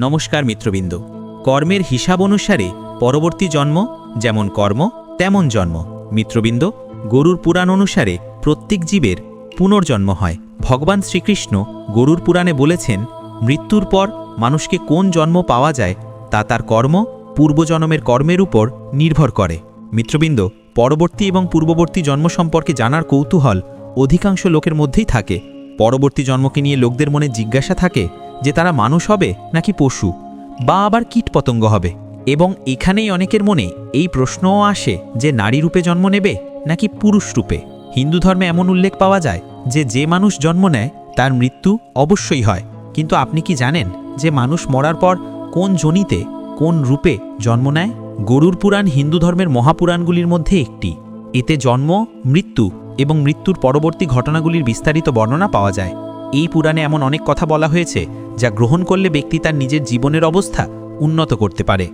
নমস্কার মিত্রবৃন্দ। কর্মের হিসাব অনুসারে পরবর্তী জন্ম যেমন কর্ম, তেমন জন্ম। মিত্রবৃন্দ, গরুর পুরাণ অনুসারে প্রত্যেক জীবের পুনর্জন্ম হয়। ভগবান শ্রীকৃষ্ণ গরুর পুরাণে বলেছেন, মৃত্যুর পর মানুষকে কোন জন্ম পাওয়া যায় তা তার কর্ম পূর্বজন্মের কর্মের উপর নির্ভর করে। মিত্রবৃন্দ, পরবর্তী এবং পূর্ববর্তী জন্ম সম্পর্কে জানার কৌতূহল অধিকাংশ লোকের মধ্যেই থাকে। পরবর্তী জন্মকে নিয়ে লোকদের মনে জিজ্ঞাসা থাকে যে তারা মানুষ হবে নাকি পশু, বা আবার কীটপতঙ্গ হবে। এবং এখানেই অনেকের মনে এই প্রশ্নও আসে যে নারী রূপে জন্ম নেবে নাকি পুরুষ রূপে। হিন্দু ধর্মে এমন উল্লেখ পাওয়া যায় যে যে মানুষ জন্ম নেয়, তার মৃত্যু অবশ্যই হয়। কিন্তু আপনি কি জানেন যে মানুষ মরার পর কোন জনিতে, কোন রূপে জন্ম নেয়? গরুর পুরাণ হিন্দু ধর্মের মহাপুরাণগুলির মধ্যে একটি। এতে জন্ম, মৃত্যু এবং মৃত্যুর পরবর্তী ঘটনাগুলির বিস্তারিত বর্ণনা পাওয়া যায়। এই পুরাণে এমন অনেক কথা বলা হয়েছে যা গ্রহণ করলে ব্যক্তি তার নিজের জীবনের অবস্থা উন্নত করতে পারে।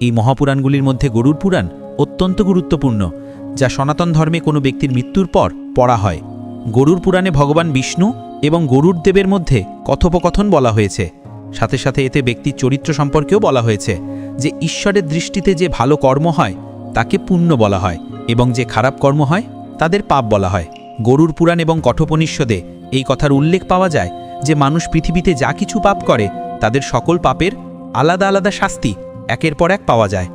এই মহাপুরাণগুলির মধ্যে গরুর পুরাণ অত্যন্ত গুরুত্বপূর্ণ, যা সনাতন ধর্মে কোনো ব্যক্তির মৃত্যুর পর পড়া হয়। গরুর পুরাণে ভগবান বিষ্ণু এবং গরুর দেবের মধ্যে কথোপকথন বলা হয়েছে। সাথে সাথে এতে ব্যক্তির চরিত্র সম্পর্কেও বলা হয়েছে যে ঈশ্বরের দৃষ্টিতে যে ভালো কর্ম হয়, তাকে পুণ্য বলা হয় এবং যে খারাপ কর্ম হয়, তাদের পাপ বলা হয়। গরুর পুরাণ এবং কঠোপনিষদে এই কথার উল্লেখ পাওয়া যায় যে মানুষ পৃথিবীতে যা কিছু পাপ করে, তাদের সকল পাপের আলাদা আলাদা শাস্তি একের পর এক পাওয়া যায়।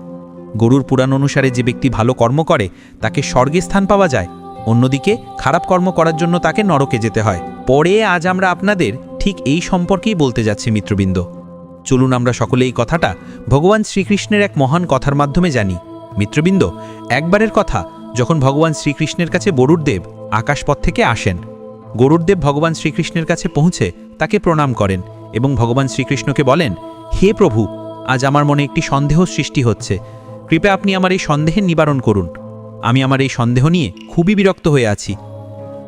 গরুর পুরাণ অনুসারে যে ব্যক্তি ভালো কর্ম করে, তাকে স্বর্গে স্থান পাওয়া যায়। অন্যদিকে, খারাপ কর্ম করার জন্য তাকে নরকে যেতে হয়। পরে আজ আমরা আপনাদের ঠিক এই সম্পর্কেই বলতে যাচ্ছি, মিত্রবৃন্দ। চলুন আমরা সকলে এই কথাটা ভগবান শ্রীকৃষ্ণের এক মহান কথার মাধ্যমে জানি। মিত্রবৃন্দ, একবারের কথা, যখন ভগবান শ্রীকৃষ্ণের কাছে বরুরদেব আকাশপথ থেকে আসেন গরুরদেব ভগবান শ্রীকৃষ্ণের কাছে পৌঁছে তাকে প্রণাম করেন এবং ভগবান শ্রীকৃষ্ণকে বলেন, হে প্রভু, আজ আমার মনে একটি সন্দেহ সৃষ্টি হচ্ছে। কৃপা আপনি আমার এই সন্দেহের নিবারণ করুন। আমি আমার এই সন্দেহ নিয়ে খুবই বিরক্ত হয়ে আছি।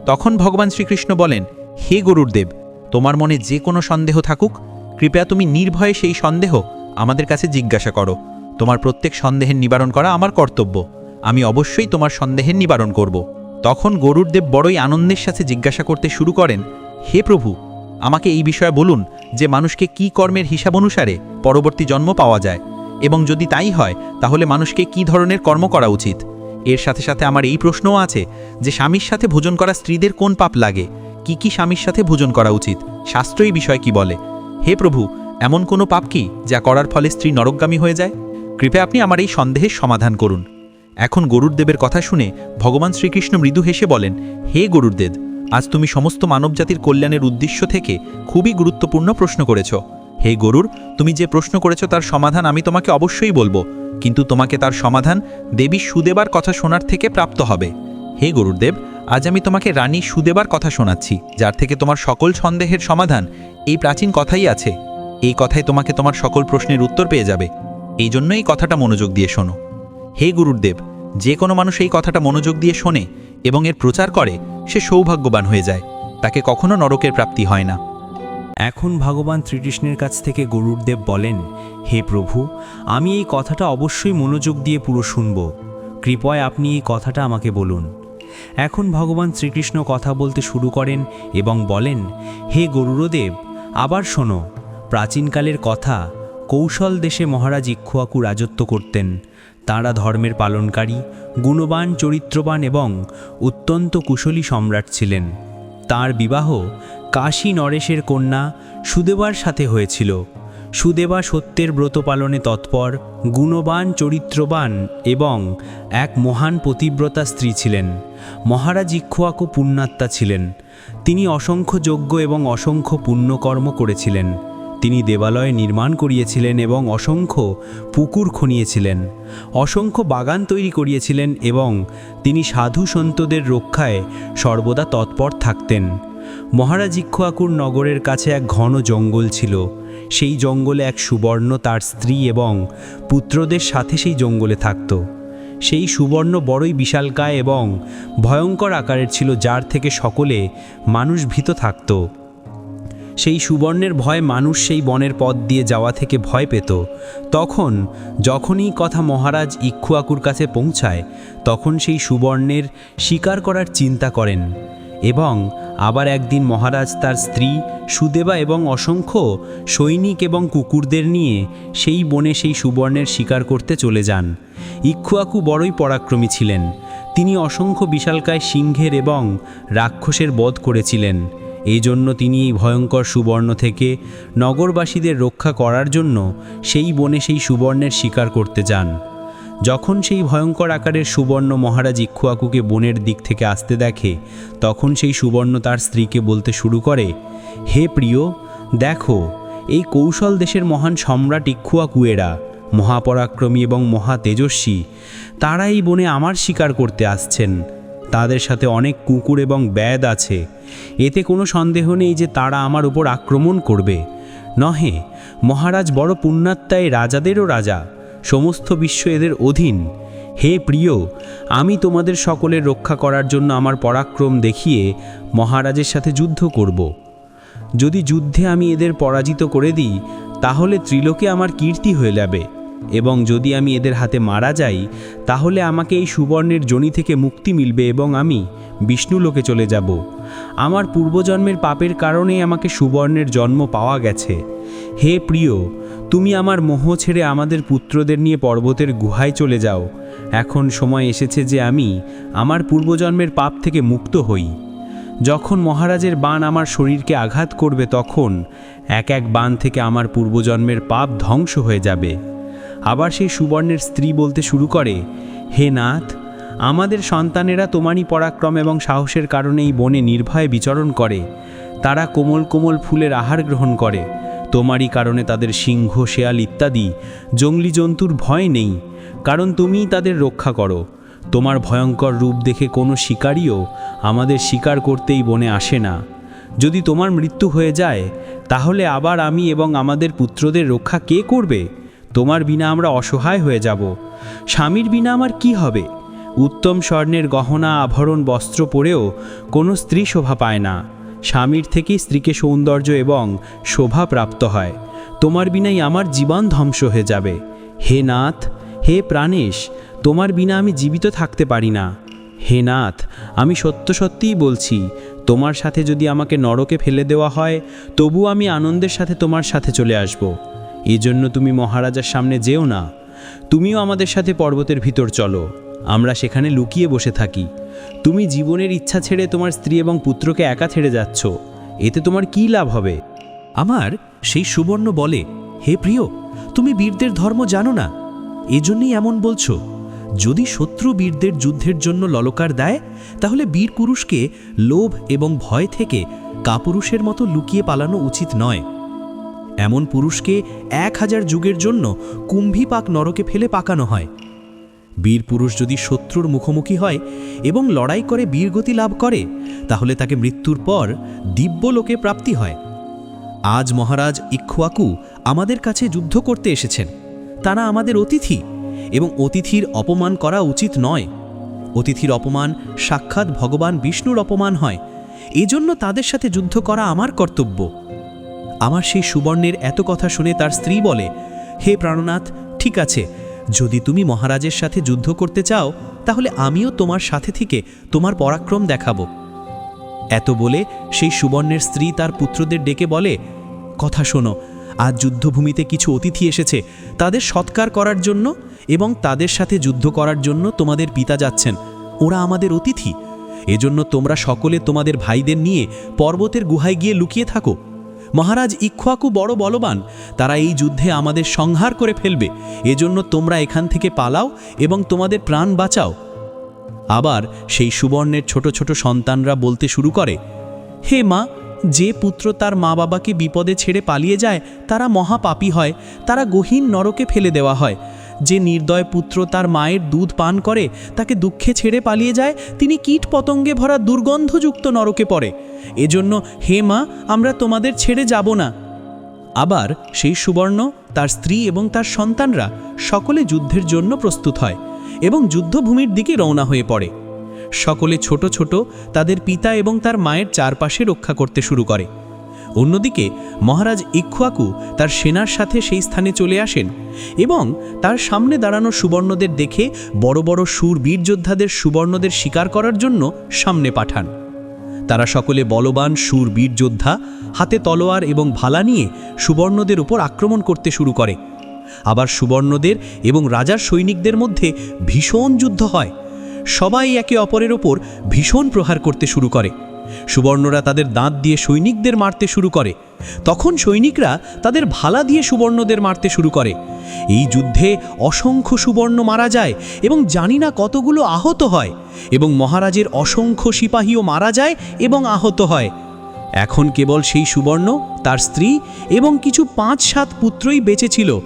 তখন ভগবান শ্রীকৃষ্ণ বলেন, হে গরুরদেব তোমার মনে যে কোনো সন্দেহ থাকুক। কৃপয়া তুমি নির্ভয়ে সেই সন্দেহ আমাদের কাছে জিজ্ঞাসা করো। তোমার প্রত্যেক সন্দেহের নিবারণ করা আমার কর্তব্য। আমি অবশ্যই তোমার সন্দেহের নিবারণ করব। তখন গরুরদেব বড়ই আনন্দের সাথে জিজ্ঞাসা করতে শুরু করেন, হে প্রভু, আমাকে এই বিষয়ে বলুন যে মানুষকে কি কর্মের হিসাব অনুসারে পরবর্তী জন্ম পাওয়া যায়, এবং যদি তাই হয়, তাহলে মানুষকে কি ধরনের কর্ম করা উচিত? এর সাথে সাথে আমার এই প্রশ্নও আছে যে স্বামীর সাথে ভোজন করা স্ত্রীদের কোন পাপ লাগে? কি কি স্বামীর সাথে ভোজন করা উচিত? শাস্ত্র এই বিষয় কি বলে? হে প্রভু, এমন কোনো পাপ কি যা করার ফলে স্ত্রী নরকগামী হয়ে যায়? কৃপা আপনি আমার এই সন্দেহের সমাধান করুন। এখন গরুরদেবের কথা শুনে ভগবান শ্রীকৃষ্ণ মৃদু হেসে বলেন, হে গরুরদেব আজ তুমি সমস্ত মানবজাতির কল্যাণের উদ্দেশ্য থেকে খুবই গুরুত্বপূর্ণ প্রশ্ন করেছ। হে গরুর তুমি যে প্রশ্ন করেছ তার সমাধান আমি তোমাকে অবশ্যই বলব, কিন্তু তোমাকে তার সমাধান দেবী সুদেবার কথা শোনার থেকে প্রাপ্ত হবে। হে গরুরদেব আজ আমি তোমাকে রানী সুদেবার কথা শোনাচ্ছি, যার থেকে তোমার সকল সন্দেহের সমাধান এই প্রাচীন কথাই আছে। এই কথায় তোমাকে তোমার সকল প্রশ্নের উত্তর পেয়ে যাবে। এই জন্য এই কথাটা মনোযোগ দিয়ে শোনো। হে গুরুদেব, যে কোনো মানুষ এই কথাটা মনোযোগ দিয়ে শোনে এবং এর প্রচার করে, সে সৌভাগ্যবান হয়ে যায়। তাকে কখনো নরকের প্রাপ্তি হয় না। এখন ভগবান শ্রীকৃষ্ণের কাছ থেকে গরুরদেব বলেন, হে প্রভু, আমি এই কথাটা অবশ্যই মনোযোগ দিয়ে পুরো শুনব। কৃপয় আপনি এই কথাটা আমাকে বলুন। এখন ভগবান শ্রীকৃষ্ণ কথা বলতে শুরু করেন এবং বলেন, হে গরুরদেব, আবার শোনো, প্রাচীনকালের কথা কৌশল দেশে মহারাজ ইক্ষুয়াকু রাজত্ব করতেন। তাঁরা ধর্মের পালনকারী, গুণবান, চরিত্রবান এবং অত্যন্ত কুশলী সম্রাট ছিলেন। তার বিবাহ কাশী নরেশের কন্যা সুদেবার সাথে হয়েছিল। সুদেবা সত্যের ব্রত পালনে তৎপর, গুণবান, চরিত্রবান এবং এক মহান পতিব্রতা স্ত্রী ছিলেন। মহারাজ ইক্ষুয়াকু পুণ্যাত্মা ছিলেন। তিনি অসংখ্য যজ্ঞ এবং অসংখ্য পুণ্যকর্ম করেছিলেন। তিনি দেবালয় নির্মাণ করিয়েছিলেন এবং অসংখ্য পুকুর খনিয়েছিলেন। অসংখ্য বাগান তৈরি করিয়েছিলেন এবং তিনি সাধু সন্তদের রক্ষায় সর্বদা তৎপর থাকতেন। মহারাজ ইক্ষুয়াকুর নগরের কাছে এক ঘন জঙ্গল ছিল। সেই জঙ্গলে এক সুবর্ণ তার স্ত্রী এবং পুত্রদের সাথে সেই জঙ্গলে থাকত। সেই সুবর্ণ বড়ই বিশালকায় এবং ভয়ঙ্কর আকারের ছিল, যার থেকে সকলে মানুষ ভীত থাকতো। সেই সুবর্ণের ভয় মানুষ সেই বনের পথ দিয়ে যাওয়া থেকে ভয় পেত। তখন যখনই কথা মহারাজ ইক্ষুয়াকুর কাছে পৌঁছায়, তখন সেই সুবর্ণের শিকার করার চিন্তা করেন এবং আবার একদিন মহারাজ তার স্ত্রী সুদেবা এবং অসংখ্য সৈনিক এবং কুকুরদের নিয়ে সেই বনে সেই সুবর্ণের শিকার করতে চলে যান। ইক্ষুয়াকু বড়ই পরাক্রমী ছিলেন। তিনি অসংখ্য বিশালকায় সিংহের এবং রাক্ষসের বধ করেছিলেন। এই জন্য তিনি এই ভয়ঙ্কর সুবর্ণ থেকে নগরবাসীদের রক্ষা করার জন্য সেই বনে সেই সুবর্ণের শিকার করতে যান। যখন সেই ভয়ঙ্কর আকারের সুবর্ণ মহারাজ ইক্ষুয়াকুকে বনের দিক থেকে আসতে দেখে, তখন সেই সুবর্ণ তার স্ত্রীকে বলতে শুরু করে, হে প্রিয়, দেখো, এই কৌশল দেশের মহান সম্রাট ইক্ষুয়াকুয়েরা মহাপরাক্রমী এবং মহা তেজস্বী তারা এই বনে আমার শিকার করতে আসছেন। তাদের সাথে অনেক কুকুর এবং ব্যাদ আছে। এতে কোনো সন্দেহ নেই যে তারা আমার উপর আক্রমণ করবে। নহে, মহারাজ বড় পুণ্যাত্মায় রাজাদেরও রাজা। সমস্ত বিশ্ব এদের অধীন। হে প্রিয়, আমি তোমাদের সকলের রক্ষা করার জন্য আমার পরাক্রম দেখিয়ে মহারাজের সাথে যুদ্ধ করব। যদি যুদ্ধে আমি এদের পরাজিত করে দিই, তাহলে ত্রিলোকে আমার কীর্তি হয়ে যাবে। এবং যদি আমি এদের হাতে মারা যাই, তাহলে আমাকে এই সুবর্ণের জনি থেকে মুক্তি মিলবে এবং আমি বিষ্ণুলোকে চলে যাব। আমার পূর্বজন্মের পাপের কারণেই আমাকে সুবর্ণের জন্ম পাওয়া গেছে। হে প্রিয়, তুমি আমার মোহ ছেড়ে আমাদের পুত্রদের নিয়ে পর্বতের গুহায় চলে যাও। এখন সময় এসেছে যে আমি আমার পূর্বজন্মের পাপ থেকে মুক্ত হই। যখন মহারাজের বান আমার শরীরকে আঘাত করবে, তখন এক এক বান থেকে আমার পূর্বজন্মের পাপ ধ্বংস হয়ে যাবে। আবার সেই সুবর্ণের স্ত্রী বলতে শুরু করে, হে নাথ, আমাদের সন্তানেরা তোমারই পরাক্রম এবং সাহসের কারণে এই বনে নির্ভয়ে বিচরণ করে। তারা কোমল কোমল ফুলের আহার গ্রহণ করে। তোমারই কারণে তাদের সিংহ, শেয়াল ইত্যাদি, জঙ্গলি জন্তুর ভয় নেই, কারণ তুমিই তাদের রক্ষা করো। তোমার ভয়ঙ্কর রূপ দেখে কোনো শিকারীও আমাদের শিকার করতেই বনে আসে না। যদি তোমার মৃত্যু হয়ে যায়, তাহলে আবার আমি এবং আমাদের পুত্রদের রক্ষা কে করবে? তোমার বিনা আমরা অসহায় হয়ে যাব। স্বামীর বিনা আমার কি হবে? উত্তম স্বর্ণের গহনা, আভরণ, বস্ত্র পরেও কোনো স্ত্রী শোভা পায় না। স্বামীর থেকেই স্ত্রীকে সৌন্দর্য এবং শোভা প্রাপ্ত হয়। তোমার বিনাই আমার জীবন ধ্বংস হয়ে যাবে। হে নাথ, হে প্রাণেশ, তোমার বিনা আমি জীবিত থাকতে পারি না। হে নাথ, আমি সত্য সত্যিই বলছি, তোমার সাথে যদি আমাকে নরকে ফেলে দেওয়া হয়, তবু আমি আনন্দের সাথে তোমার সাথে চলে আসব। এজন্য তুমি মহারাজার সামনে যেও না। তুমিও আমাদের সাথে পর্বতের ভিতর চলো। আমরা সেখানে লুকিয়ে বসে থাকি। তুমি জীবনের ইচ্ছা ছেড়ে তোমার স্ত্রী এবং পুত্রকে একা ছেড়ে যাচ্ছ। এতে তোমার কী লাভ হবে? আমার সেই সুবর্ণ বলে, হে প্রিয়, তুমি বীরদের ধর্ম জানো না। এজন্যই এমন বলছো, যদি শত্রু বীরদের যুদ্ধের জন্য ললকার দেয়, তাহলে বীর পুরুষকে লোভ এবং ভয় থেকে কাপুরুষের মতো লুকিয়ে পালানো উচিত নয়। এমন পুরুষকে এক হাজার যুগের জন্য কুম্ভীপাক নরকে ফেলে পাকানো হয়। বীর পুরুষ যদি শত্রুর মুখোমুখি হয় এবং লড়াই করে বীরগতি লাভ করে, তাহলে তাকে মৃত্যুর পর দিব্যলোকে প্রাপ্তি হয়। আজ মহারাজ ইক্ষুয়াকু আমাদের কাছে যুদ্ধ করতে এসেছেন। তারা আমাদের অতিথি এবং অতিথির অপমান করা উচিত নয়। অতিথির অপমান সাক্ষাৎ ভগবান বিষ্ণুর অপমান হয়। এজন্য তাদের সাথে যুদ্ধ করা আমার কর্তব্য। আমার সেই সুবর্ণের এত কথা শুনে তার স্ত্রী বলে, হে প্রাণনাথ, ঠিক আছে, যদি তুমি মহারাজের সাথে যুদ্ধ করতে চাও, তাহলে আমিও তোমার সাথে থেকে তোমার পরাক্রম দেখাব। এত বলে সেই সুবর্ণের স্ত্রী তার পুত্রদের ডেকে বলে, কথা শোনো, আজ যুদ্ধভূমিতে কিছু অতিথি এসেছে, তাদের সৎকার করার জন্য এবং তাদের সাথে যুদ্ধ করার জন্য তোমাদের পিতা যাচ্ছেন, ওরা আমাদের অতিথি। এজন্য তোমরা সকলে তোমাদের ভাইদের নিয়ে পর্বতের গুহায় গিয়ে লুকিয়ে থাকো। মহারাজ ইক্ষুয়াকু বড় বলবান, তারা এই যুদ্ধে আমাদের সংহার করে ফেলবে, এজন্য তোমরা এখান থেকে পালাও এবং তোমাদের প্রাণ বাঁচাও। আবার সেই সুবর্ণের ছোট ছোট সন্তানরা বলতে শুরু করে, হে মা, যে পুত্র তার মা বাবাকে বিপদে ছেড়ে পালিয়ে যায়, তারা মহাপাপী হয়, তারা গহীন নরকে ফেলে দেওয়া হয়। যে নির্দয় পুত্র তার মায়ের দুধ পান করে, তাকে দুঃখে ছেড়ে পালিয়ে যায়, তিনি কীট পতঙ্গে ভরা দুর্গন্ধযুক্ত নরকে পড়ে। এজন্য, হে মা, আমরা তোমাদের ছেড়ে যাব না। আবার সেই সুবর্ণ, তার স্ত্রী এবং তার সন্তানরা সকলে যুদ্ধের জন্য প্রস্তুত হয় এবং যুদ্ধভূমির দিকে রওনা হয়ে পড়ে। সকলে ছোট ছোট তাদের পিতা এবং তার মায়ের চারপাশে রক্ষা করতে শুরু করে। অন্যদিকে, মহারাজ ইক্ষুয়াকু তার সেনার সাথে সেই স্থানে চলে আসেন এবং তার সামনে দাঁড়ানো সুবর্ণদের দেখে বড় বড় সুর বীর যোদ্ধাদের সুবর্ণদের শিকার করার জন্য সামনে পাঠান। তারা সকলে বলবান শূরবীর যোদ্ধা, হাতে তলোয়ার এবং ভালা নিয়ে সুবর্ণদের উপর আক্রমণ করতে শুরু করে। আবার সুবর্ণদের এবং রাজার সৈনিকদের মধ্যে ভীষণ যুদ্ধ হয়। সবাই একে অপরের ওপর ভীষণ প্রহার করতে শুরু করে। সুবর্ণরা তাদের দাঁত দিয়ে সৈনিকদের মারতে শুরু করে। তখন সৈনিকরা তাদের ভালা দিয়ে সুবর্ণদের মারতে শুরু করে। এই যুদ্ধে অসংখ্য সুবর্ণ মারা যায় এবং জানি না কতগুলো আহত হয় এবং মহারাজের অসংখ্য সিপাহীও মারা যায় এবং আহত হয়। এখন কেবল সেই সুবর্ণ, তার স্ত্রী এবং কিছু পাঁচ সাত পুত্রই বেঁচে ছিল।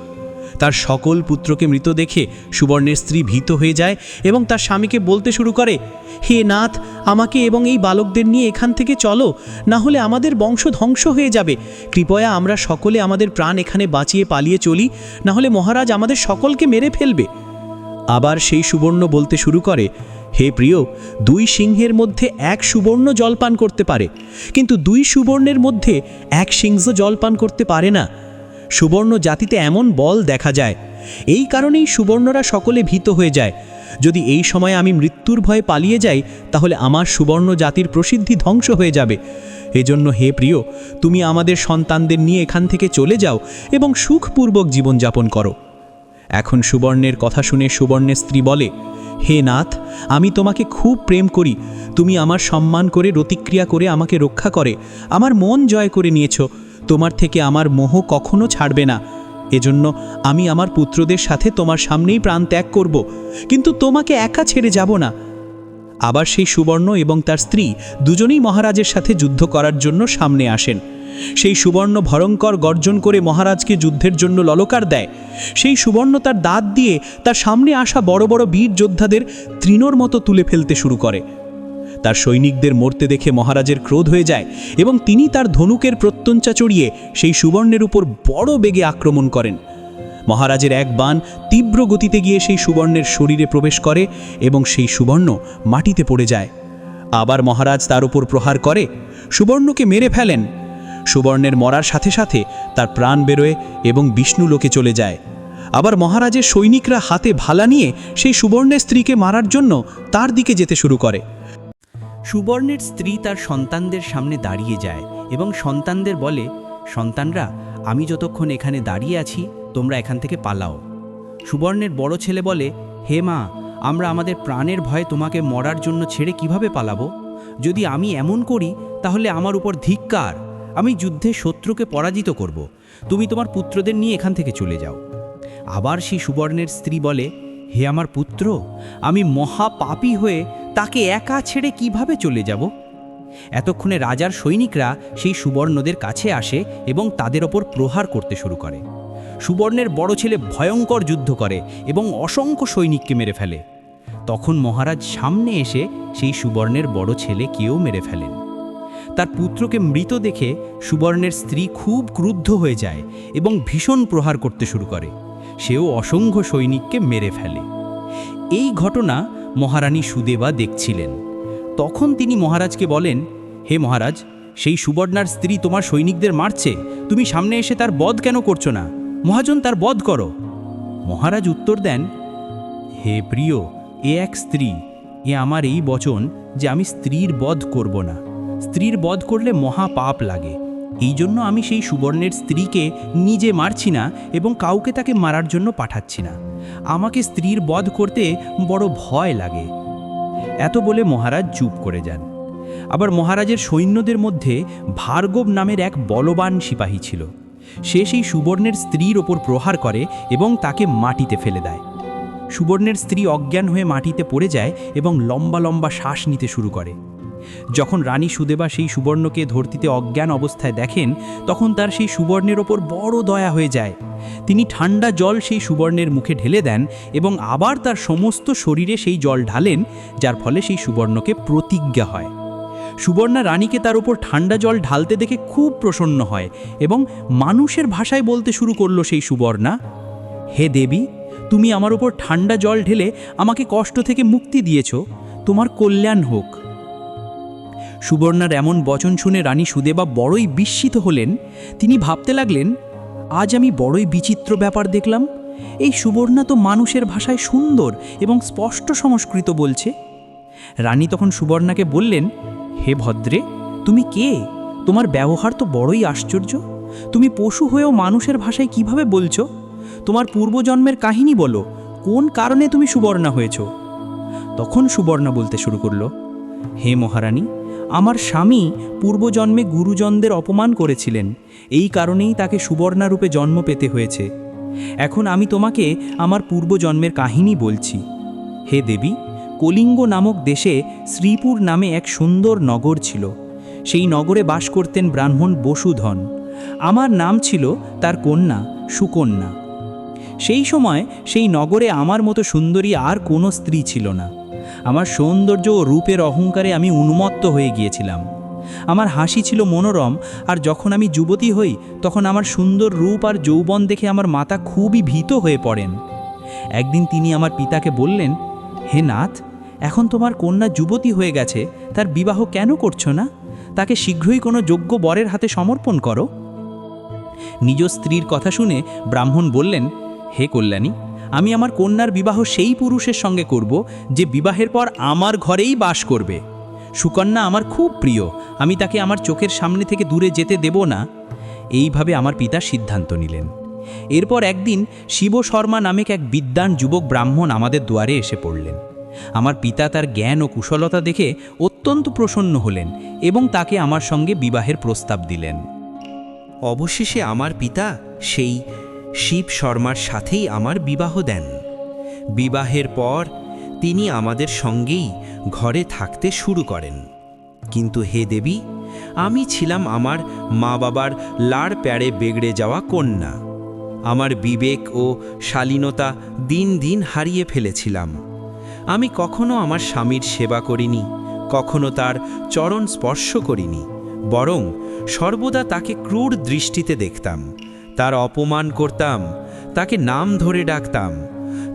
তার সকল পুত্রকে মৃত দেখে সুবর্ণের স্ত্রী ভীত হয়ে যায় এবং তার স্বামীকে বলতে শুরু করে, হে নাথ, আমাকে এবং এই বালকদের নিয়ে এখান থেকে চলো, না হলে আমাদের বংশ ধ্বংস হয়ে যাবে। কৃপয়া আমরা সকলে আমাদের প্রাণ এখানে বাঁচিয়ে পালিয়ে চলি, না হলে মহারাজ আমাদের সকলকে মেরে ফেলবে। আবার সেই সুবর্ণ বলতে শুরু করে, হে প্রিয়, দুই সিংহের মধ্যে এক সুবর্ণ জলপান করতে পারে, কিন্তু দুই সুবর্ণের মধ্যে এক সিংহ জলপান করতে পারে না। সুবর্ণ জাতিতে এমন বল দেখা যায়। এই কারণেই সুবর্ণরা সকলে ভীত হয়ে যায়। যদি এই সময় আমি মৃত্যুর ভয়ে পালিয়ে যাই, তাহলে আমার সুবর্ণ জাতির প্রসিদ্ধি ধ্বংস হয়ে যাবে। এজন্য হে প্রিয়, তুমি আমাদের সন্তানদের নিয়ে এখান থেকে চলে যাও এবং সুখপূর্বক জীবনযাপন করো। এখন সুবর্ণের কথা শুনে সুবর্ণের স্ত্রী বলে, হে নাথ, আমি তোমাকে খুব প্রেম করি। তুমি আমার সম্মান করে রতিক্রিয়া করে আমাকে রক্ষা করে। আমার মন জয় করে নিয়েছ। তোমার থেকে আমার মোহ কখনো ছাড়বে না। এজন্য আমি আমার পুত্রদের সাথে তোমার সামনেই প্রাণ ত্যাগ করব, কিন্তু তোমাকে একা ছেড়ে যাব না। আবার সেই সুবর্ণ এবং তার স্ত্রী দুজনেই মহারাজের সাথে যুদ্ধ করার জন্য সামনে আসেন। সেই সুবর্ণ ভয়ঙ্কর গর্জন করে মহারাজকে যুদ্ধের জন্য ললকার দেয়। সেই সুবর্ণ তার দাঁত দিয়ে তার সামনে আসা বড় বড় বীর যোদ্ধাদের তৃণর মতো তুলে ফেলতে শুরু করে। তার সৈনিকদের মরতে দেখে মহারাজের ক্রোধ হয়ে যায় এবং তিনি তার ধনুকের প্রত্যঞ্চা চড়িয়ে সেই সুবর্ণের উপর বড় বেগে আক্রমণ করেন। মহারাজের এক বান তীব্র গতিতে গিয়ে সেই সুবর্ণের শরীরে প্রবেশ করে এবং সেই সুবর্ণ মাটিতে পড়ে যায়। আবার মহারাজ তার উপর প্রহার করে, সুবর্ণকে মেরে ফেলেন। সুবর্ণের মরার সাথে সাথে তার প্রাণ বেরোয় এবং বিষ্ণু লোকে চলে যায়। আবার মহারাজের সৈনিকরা হাতে ভালা নিয়ে সেই সুবর্ণের স্ত্রীকে মারার জন্য তার দিকে যেতে শুরু করে। সুবর্ণের স্ত্রী তার সন্তানদের সামনে দাঁড়িয়ে যায় এবং সন্তানদের বলে, সন্তানরা, আমি যতক্ষণ এখানে দাঁড়িয়ে আছি, তোমরা এখান থেকে পালাও। সুবর্ণের বড় ছেলে বলে, হে মা, আমরা আমাদের প্রাণের ভয়ে তোমাকে মরার জন্য ছেড়ে কীভাবে পালাবো? যদি আমি এমন করি, তাহলে আমার উপর ধিক্কার। আমি যুদ্ধে শত্রুকে পরাজিত করব। তুমি তোমার পুত্রদের নিয়ে এখান থেকে চলে যাও। আবার সেই সুবর্ণের স্ত্রী বলে হে আমার পুত্র, আমি মহা পাপী হয়ে তাকে একা ছেড়ে কীভাবে চলে যাব? এতক্ষণে রাজার সৈনিকরা সেই সুবর্ণদের কাছে আসে এবং তাদের ওপর প্রহার করতে শুরু করে। সুবর্ণের বড় ছেলে ভয়ঙ্কর যুদ্ধ করে এবং অসংখ্য সৈনিককে মেরে ফেলে। তখন মহারাজ সামনে এসে সেই সুবর্ণের বড় ছেলে কেউ মেরে ফেলেন। তার পুত্রকে মৃত দেখে সুবর্ণের স্ত্রী খুব ক্রুদ্ধ হয়ে যায় এবং ভীষণ প্রহার করতে শুরু করে। সেও অসংখ্য সৈনিককে মেরে ফেলে। এই ঘটনা মহারানী সুদেবা দেখছিলেন। তখন তিনি মহারাজকে বলেন, হে মহারাজ, সেই সুবর্ণার স্ত্রী তোমার সৈনিকদের মারছে। তুমি সামনে এসে তার বধ কেন করছ না? মহাজন, তার বধ করো। মহারাজ উত্তর দেন, হে প্রিয়, এ এক স্ত্রী। এ আমার এই বচন যে আমি স্ত্রীর বধ করব না। স্ত্রীর বধ করলে মহা পাপ লাগে। এই জন্য আমি সেই সুবর্ণের স্ত্রীকে নিজে মারছি না এবং কাউকে তাকে মারার জন্য পাঠাচ্ছি না। আমাকে স্ত্রীর বধ করতে বড় ভয় লাগে। এত বলে মহারাজ চুপ করে যান। আবার মহারাজের সৈন্যদের মধ্যে ভার্গব নামের এক বলবান সিপাহী ছিল। সে সেই সুবর্ণের স্ত্রীর ওপর প্রহার করে এবং তাকে মাটিতে ফেলে দেয়। সুবর্ণের স্ত্রী অজ্ঞান হয়ে মাটিতে পড়ে যায় এবং লম্বা লম্বা শ্বাস নিতে শুরু করে। যখন রানী সুদেবা সেই সুবর্ণকে ধরতিতে অজ্ঞান অবস্থায় দেখেন, তখন তার সেই সুবর্ণের ওপর বড় দয়া হয়ে যায়। তিনি ঠান্ডা জল সেই সুবর্ণের মুখে ঢেলে দেন এবং আবার তার সমস্ত শরীরে সেই জল ঢালেন, যার ফলে সেই সুবর্ণকে প্রতিজ্ঞা হয়। সুবর্ণা রানীকে তার উপর ঠান্ডা জল ঢালতে দেখে খুব প্রসন্ন হয় এবং মানুষের ভাষায় বলতে শুরু করল সেই সুবর্ণা, হে দেবী, তুমি আমার উপর ঠান্ডা জল ঢেলে আমাকে কষ্ট থেকে মুক্তি দিয়েছ। তোমার কল্যাণ হোক। সুবর্ণার এমন বচন শুনে রানী সুদেবা বড়ই বিস্মিত হলেন। তিনি ভাবতে লাগলেন, আজ আমি বড়ই বিচিত্র ব্যাপার দেখলাম। এই সুবর্ণা তো মানুষের ভাষায় সুন্দর এবং স্পষ্ট সংস্কৃত বলছে। রানী তখন সুবর্ণাকে বললেন, হে ভদ্রে, তুমি কে? তোমার ব্যবহার তো বড়ই আশ্চর্য। তুমি পশু হয়েও মানুষের ভাষায় কীভাবে বলছো? তোমার পূর্বজন্মের কাহিনী বলো, কোন কারণে তুমি সুবর্ণা হয়েছ? তখন সুবর্ণা বলতে শুরু করল, হে মহারানী আমার স্বামী পূর্বজন্মে গুরুজনদের অপমান করেছিলেন। এই কারণেই তাকে সুবর্ণা রূপে জন্ম পেতে হয়েছে। এখন আমি তোমাকে আমার পূর্বজন্মের কাহিনী বলছি। হে দেবী, কলিঙ্গ নামক দেশে শ্রীপুর নামে এক সুন্দর নগর ছিল। সেই নগরে বাস করতেন ব্রাহ্মণ বসুধন। আমার নাম ছিল তার কন্যা সুকন্যা। সেই সময় সেই নগরে আমার মতো সুন্দরী আর কোনো স্ত্রী ছিল না। আমার সৌন্দর্য ও রূপের অহংকারে আমি উন্মত্ত হয়ে গিয়েছিলাম। আমার হাসি ছিল মনোরম, আর যখন আমি যুবতী হই, তখন আমার সুন্দর রূপ আর যৌবন দেখে আমার মাতা খুবই ভীত হয়ে পড়েন। একদিন তিনি আমার পিতাকে বললেন, হে নাথ, এখন তোমার কন্যা যুবতী হয়ে গেছে, তার বিবাহ কেন করছ না? তাকে শীঘ্রই কোনো যোগ্য বরের হাতে সমর্পণ করো। নিজ স্ত্রীর কথা শুনে ব্রাহ্মণ বললেন, হে কল্যাণী আমি আমার কন্যার বিবাহ সেই পুরুষের সঙ্গে করব যে বিবাহের পর আমার ঘরেই বাস করবে। সুকন্যা আমার খুব প্রিয়, আমি তাকে আমার চোখের সামনে থেকে দূরে যেতে দেব না। এইভাবে আমার পিতা সিদ্ধান্ত নিলেন। এরপর একদিন শিব শর্মা নামেক এক বিদ্বান যুবক ব্রাহ্মণ আমাদের দুয়ারে এসে পড়লেন। আমার পিতা তার জ্ঞান ও কুশলতা দেখে অত্যন্ত প্রসন্ন হলেন এবং তাকে আমার সঙ্গে বিবাহের প্রস্তাব দিলেন। অবশেষে আমার পিতা সেই শিব শর্মার সাথেই আমার বিবাহ দেন। বিবাহের পর তিনি আমাদের সঙ্গেই ঘরে থাকতে শুরু করেন। কিন্তু হে দেবী, আমি ছিলাম আমার মা বাবার লাড় প্যাড়ে বেগড়ে যাওয়া কন্যা। আমার বিবেক ও শালীনতা দিন দিন হারিয়ে ফেলেছিলাম। আমি কখনো আমার স্বামীর সেবা করিনি, কখনো তার চরণ স্পর্শ করিনি, বরং সর্বদা তাকে ক্রূর দৃষ্টিতে দেখতাম। তার অপমান করতাম, তাকে নাম ধরে ডাকতাম।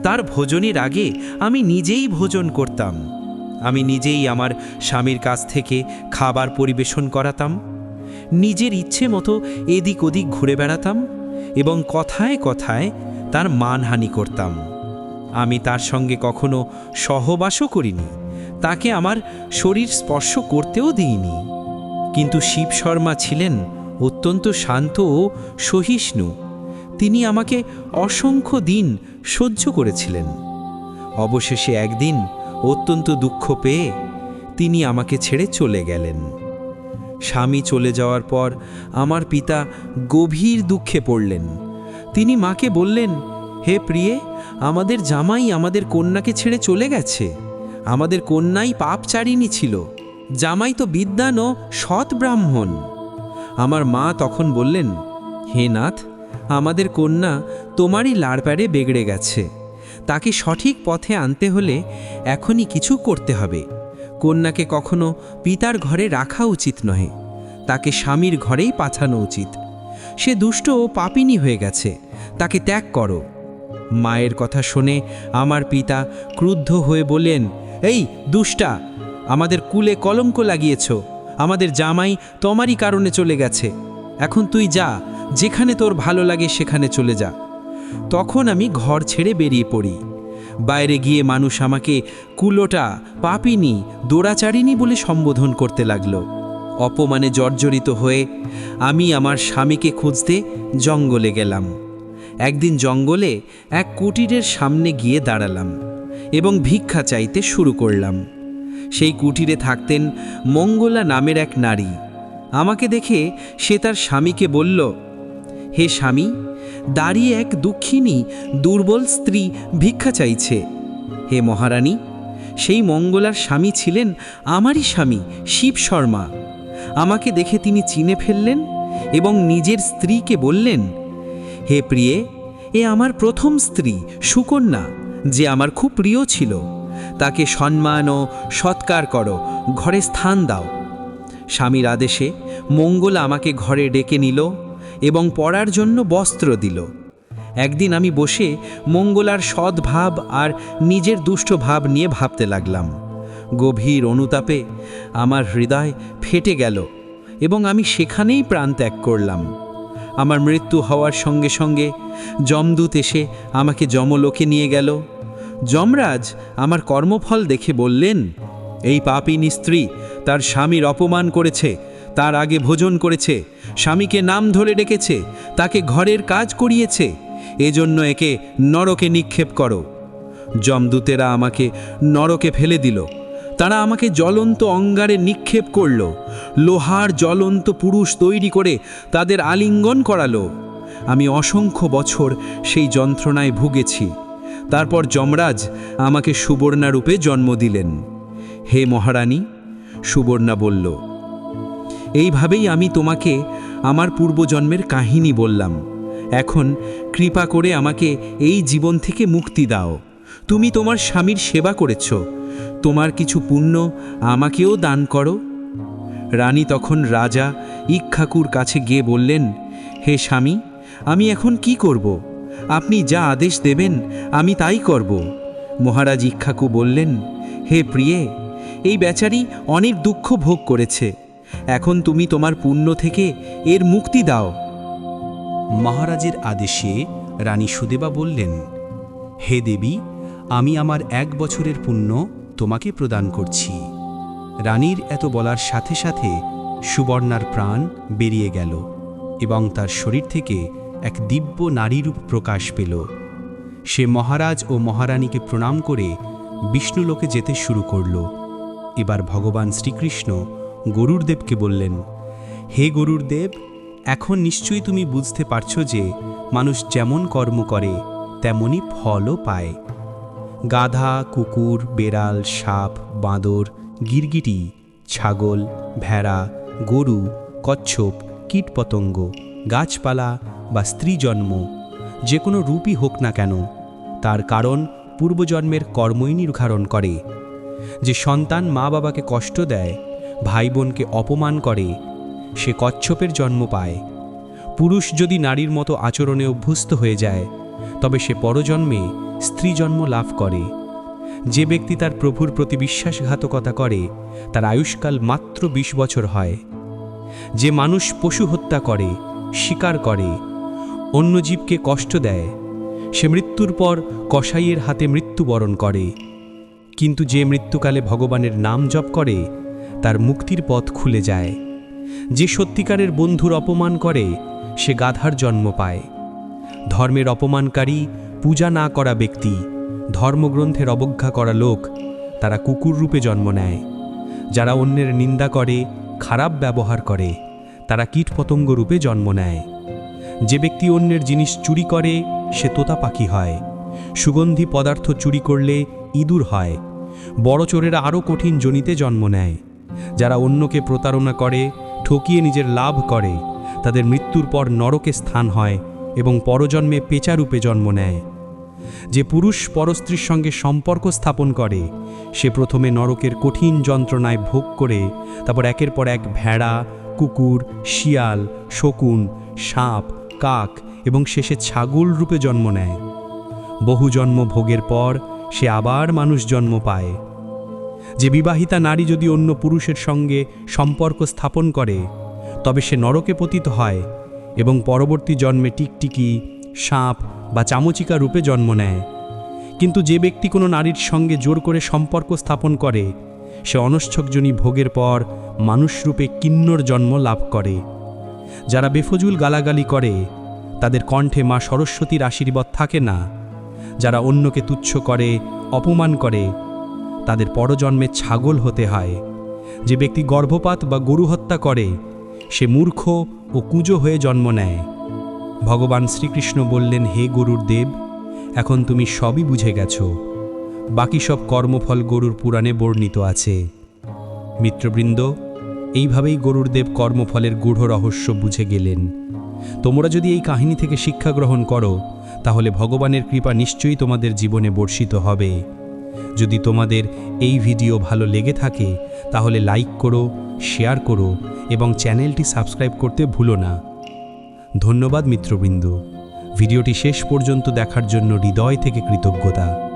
তার ভোজনের আগে আমি নিজেই ভোজন করতাম। আমি নিজেই আমার স্বামীর কাছ থেকে খাবার পরিবেশন করাতাম। নিজের ইচ্ছে মতো এদিক ওদিক ঘুরে বেড়াতাম এবং কথায় কথায় তার মানহানি করতাম। আমি তার সঙ্গে কখনো সহবাসও করিনি। তাকে আমার শরীর স্পর্শ করতেও দিইনি। কিন্তু শিব শর্মা ছিলেন অত্যন্ত শান্ত ও সহিষ্ণু। তিনি আমাকে অসংখ্য দিন সহ্য করেছিলেন। অবশেষে একদিন অত্যন্ত দুঃখ পেয়ে তিনি আমাকে ছেড়ে চলে গেলেন। স্বামী চলে যাওয়ার পর আমার পিতা গভীর দুঃখে পড়লেন। তিনি মাকে বললেন, হে প্রিয়ে, আমাদের জামাই আমাদের কন্যাকে ছেড়ে চলে গেছে। আমাদের কন্যাই পাপচারিণী ছিল। জামাই তো বিদ্যান ও সৎ ব্রাহ্মণ। আমার মা তখন বললেন, হে নাথ, আমাদের কন্যা তোমারই লাড়প্যাড়ে বেগড়ে গেছে। তাকে সঠিক পথে আনতে হলে এখনই কিছু করতে হবে। কন্যাকে কখনো পিতার ঘরে রাখা উচিত নহে, তাকে স্বামীর ঘরেই পাঠানো উচিত। সে দুষ্ট ও পাপিনী হয়ে গেছে, তাকে ত্যাগ করো। মায়ের কথা শুনে আমার পিতা ক্রুদ্ধ হয়ে বললেন, এই দুষ্টা, আমাদের কুলে কলঙ্ক লাগিয়েছ। আমাদের জামাই তোমারই কারণে চলে গেছে। এখন তুই যা, যেখানে তোর ভালো লাগে সেখানে চলে যা। তখন আমি ঘর ছেড়ে বেরিয়ে পড়ি। বাইরে গিয়ে মানুষ আমাকে, কুলোটা, পাপিনি দোড়াচারিণী বলে সম্বোধন করতে লাগল। অপমানে জর্জরিত হয়ে আমি আমার স্বামীকে খুঁজতে জঙ্গলে গেলাম। একদিন জঙ্গলে এক কুটিরের সামনে গিয়ে দাঁড়ালাম এবং ভিক্ষা চাইতে শুরু করলাম। সেই কুটিরে থাকতেন মঙ্গলা নামের এক নারী। আমাকে দেখে সে তার স্বামীকে বলল, হে স্বামী, দাঁড়িয়ে এক দুঃখিনী, দুর্বল স্ত্রী ভিক্ষা চাইছে। হে মহারানী, সেই মঙ্গলার স্বামী ছিলেন আমারই স্বামী, শিব শর্মা। আমাকে দেখে তিনি চিনে ফেললেন এবং নিজের স্ত্রীকে বললেন, হে প্রিয়ে, এ আমার প্রথম স্ত্রী, সুকন্যা, যে আমার খুব প্রিয় ছিল। তাকে সম্মান ও সৎকার করো, ঘরে স্থান দাও। স্বামীর আদেশে মঙ্গল আমাকে ঘরে ডেকে নিল এবং পড়ার জন্য বস্ত্র দিল। একদিন আমি বসে মঙ্গলার সদ্ভাব আর নিজের দুষ্ট ভাব নিয়ে ভাবতে লাগলাম। গভীর অনুতাপে আমার হৃদয় ফেটে গেল এবং আমি সেখানেই প্রাণ ত্যাগ করলাম। আমার মৃত্যু হওয়ার সঙ্গে সঙ্গে যমদূত এসে আমাকে যমলোকে নিয়ে গেল। যমরাজ আমার কর্মফল দেখে বললেন, এই পাপিনী স্ত্রী তার স্বামীর অপমান করেছে, তার আগে ভোজন করেছে, স্বামীকে নাম ধরে ডেকেছে, তাকে ঘরের কাজ করিয়েছে, এজন্য একে নরকে নিক্ষেপ করো। যমদূতেরা আমাকে নরকে ফেলে দিল, তারা আমাকে জ্বলন্ত অঙ্গারে নিক্ষেপ করল, লোহার জ্বলন্ত পুরুষ তৈরি করে তাদের আলিঙ্গন করালো। আমি অসংখ্য বছর সেই যন্ত্রণায় ভুগেছি। তারপর যমরাজ আমাকে সুবর্ণা রূপে জন্ম দিলেন। হে মহারানী, সুবর্ণা বলল, এইভাবেই আমি তোমাকে আমার পূর্বজন্মের কাহিনী বললাম। এখন কৃপা করে আমাকে এই জীবন থেকে মুক্তি দাও। তুমি তোমার স্বামীর সেবা করেছ। তোমার কিছু পুণ্য আমাকেও দান করো। রানী তখন রাজা ইক্ষাকুর কাছে গিয়ে বললেন, হে স্বামী, আমি এখন কি করব? আপনি যা আদেশ দেবেন, আমি তাই করব। মহারাজ ইক্ষাকু বললেন, হে প্রিয়ে, এই বেচারি অনেক দুঃখ ভোগ করেছে। এখন তুমি তোমার পুণ্য থেকে এর মুক্তি দাও। মহারাজের আদেশে রানী সুদেবা বললেন, হে দেবী, আমি আমার এক বছরের পুণ্য তোমাকে প্রদান করছি। রানীর এত বলার সাথে সাথে সুবর্ণার প্রাণ বেরিয়ে গেল এবং তার শরীর থেকে এক দিব্য নারীরূপ প্রকাশ পেল। সে মহারাজ ও মহারানীকে প্রণাম করে বিষ্ণুলোকে যেতে শুরু করল। এবার ভগবান শ্রীকৃষ্ণ গরুরদেবকে বললেন, হে গরুরদেব এখন নিশ্চয়ই তুমি বুঝতে পারছ যে মানুষ যেমন কর্ম করে তেমনই ফলও পায়। গাধা, কুকুর, বেড়াল, সাপ, বাঁদর, গিরগিটি, ছাগল, ভেড়া, গরু, কচ্ছপ, কীটপতঙ্গ, গাছপালা বা স্ত্রী জন্ম, যে কোনো রূপই হোক না কেন, তার কারণ পূর্বজন্মের কর্মই নির্ধারণ করে, যে সন্তান মা বাবাকে কষ্ট দেয় ভাই বোনকে অপমান করে, সে কচ্ছপের জন্ম পায়। পুরুষ যদি নারীর মতো আচরণে অভ্যস্ত হয়ে যায়, তবে সে পরজন্মে স্ত্রী জন্ম লাভ করে। যে ব্যক্তি তার প্রভুর প্রতি বিশ্বাসঘাতকতা করে, তার আয়ুষ্কাল মাত্র ২০ বছর হয়। যে মানুষ পশু হত্যা করে, শিকার করে অন্য জীবকে কষ্ট দেয়। সে মৃত্যুর পর কসাইয়ের হাতে মৃত্যুবরণ করে। কিন্তু যে মৃত্যুকালে ভগবানের নাম জপ করে, তার মুক্তির পথ খুলে যায়। যে সত্যিকারের বন্ধুর অপমান করে, সে গাধার জন্ম পায়। ধর্মের অপমানকারী, পূজা না করা ব্যক্তি, ধর্মগ্রন্থের অবজ্ঞা করা লোক, তারা কুকুর রূপে জন্ম নেয়। যারা অন্যের নিন্দা করে, খারাপ ব্যবহার করে, তারা কীটপতঙ্গ রূপে জন্ম নেয়। যে ব্যক্তি অন্যের জিনিস চুরি করে, সে তোতা পাখি হয়। সুগন্ধি পদার্থ চুরি করলে ইঁদুর হয়। বড় চোরেরা আরও কঠিন জনিতে জন্ম নেয়। যারা অন্যকে প্রতারণা করে, ঠকিয়ে নিজের লাভ করে, তাদের মৃত্যুর পর নরকে স্থান হয় এবং পরজন্মে পেচারূপে জন্ম নেয়। যে পুরুষ পরস্ত্রীর সঙ্গে সম্পর্ক স্থাপন করে, সে প্রথমে নরকের কঠিন যন্ত্রণায় ভোগ করে, তারপর একের পর এক ভেড়া, কুকুর, শিয়াল, শকুন, সাপ কাক এবং শেষে ছাগল রূপে জন্ম নেয়। বহু জন্ম ভোগের পর সে আবার মানুষ জন্ম পায়। যে বিবাহিতা নারী যদি অন্য পুরুষের সঙ্গে সম্পর্ক স্থাপন করে, তবে সে নরকে পতিত হয় এবং পরবর্তী জন্মে টিকটিকি, সাপ বা চামচিকা রূপে জন্ম নেয়। কিন্তু যে ব্যক্তি কোনো নারীর সঙ্গে জোর করে সম্পর্ক স্থাপন করে, সে অনশ্বকজনী ভোগের পর মানুষরূপে কিন্নর জন্ম লাভ করে। যারা বেফজুল গালাগালি করে, তাদের কণ্ঠে মা সরস্বতীর আশীর্বাদ থাকে না। যারা অন্যকে তুচ্ছ করে, অপমান করে, তাদের পরজন্মে ছাগল হতে হয়। যে ব্যক্তি গর্ভপাত বা গরু হত্যা করে, সে মূর্খ ও কুঁজো হয়ে জন্ম নেয়। ভগবান শ্রীকৃষ্ণ বললেন, হে গরুর দেব এখন তুমি সবই বুঝে গেছ। বাকি সব কর্মফল গরুর পুরাণে বর্ণিত আছে। মিত্রবৃন্দ এইভাবেই গরুর দেব কর্মফলের গূঢ় রহস্য বুঝে গেলেন। তোমরা যদি এই কাহিনী থেকে শিক্ষা গ্রহণ করো, তাহলে ভগবানের কৃপা নিশ্চয়ই তোমাদের জীবনে বর্ষিত হবে। যদি তোমাদের এই ভিডিও ভালো লেগে থাকে, তাহলে লাইক করো, শেয়ার করো এবং চ্যানেলটি সাবস্ক্রাইব করতে ভুলো না। ধন্যবাদ মিত্রবৃন্দ। ভিডিওটি শেষ পর্যন্ত দেখার জন্য হৃদয় থেকে কৃতজ্ঞতা।